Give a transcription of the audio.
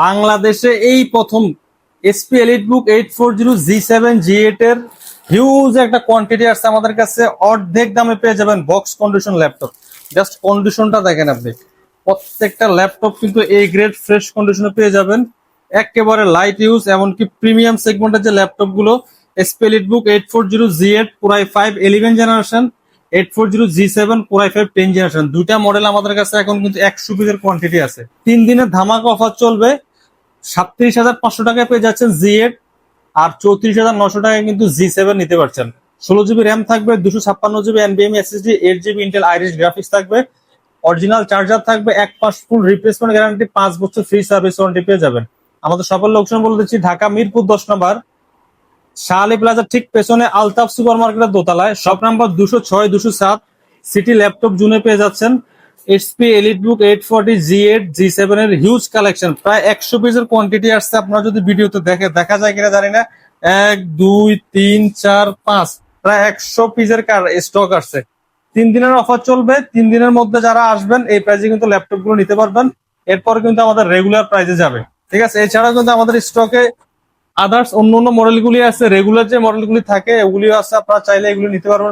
বাংলাদেশে এই প্রথম SP elite book eight four zero G seven G eight এর হিউজ একটা কোয়ান্টিটি আসছে আমাদের কাছে। অর্ধেক দামে পেয়ে যাবেন বক্স কন্ডিশন ল্যাপটপ জাস্ট কন্ডিশনটা দেখেন আপনি। প্রত্যেকটা ল্যাপটপ কিন্তু এই গ্রেড ফ্রেশ কন্ডিশনে পেয়ে যাবেন। একেবারে লাইট ইউজ এমনকি প্রিমিয়াম সেগমেন্টের যে ল্যাপটপগুলো SP elite book eight four zero G eight পুরাই five eleven generation eight four zero G seven core i five ten generation দুইটা মডেল আমাদের কাছে এখন কিন্তু একশো পিসের কোয়ান্টিটি আছে। তিন দিনের ধামাকা অফার চলবে। সাতত্রিশ হাজার পাঁচশো টাকায় পেয়ে যাচ্ছেন জি এইট আর চৌত্রিশ হাজার নশো টাকায় কিন্তু জি সেভেন নিতে পারছেন। ষোলো জিবি র্যাম থাকবে, দুশো ছাপ্পান্ন GB এনবিএম SSD eight GB Intel Iris graphics থাকবে অরিজিনাল চার্জার থাকবে, এক মাস ফুল রিপ্লেসমেন্ট গ্যারান্টি পাঁচ বছর ফ্রি সার্ভিস ওয়ারেন্টি পেয়ে যাবেন। আমাদের সকল লোকজন বলে দিচ্ছি, ঢাকা, মিরপুর, দশ নম্বর। শাহালি প্লাজার ঠিক পেছনে আলতাফ সুপার মার্কেটের দোতলায়। শপ নাম্বার দুশো ছয়, দুশো সাত। সিটি ল্যাপটপ জুনে পেয়ে যাচ্ছেন। HP EliteBook eight forty G eight G seven এর হিউজ কালেকশন প্রায় একশো পিসের কোয়ান্টিটি আসছে। আপনারা যদি ভিডিওতে দেখে, দেখা যায় কিনা জানি না। এক, দুই, তিন, চার, পাঁচ। প্রায় একশো পিসের স্টক আসছে। তিন দিনের অফার চলবে। তিন দিনের মধ্যে যারা আসবেন, এই প্রাইসে কিন্তু ল্যাপটপগুলো নিতে পারবেন। এরপর কিন্তু আমাদের রেগুলার প্রাইসে যাবে। ঠিক আছে? এছাড়াও কিন্তু আমাদের স্টকে আদার্স অন্য অন্য মডেলগুলি আছে রেগুলার যে মডেলগুলি থাকে, ওগুলিও আছে, আপনারা চাইলে এগুলি নিতে পারবেন।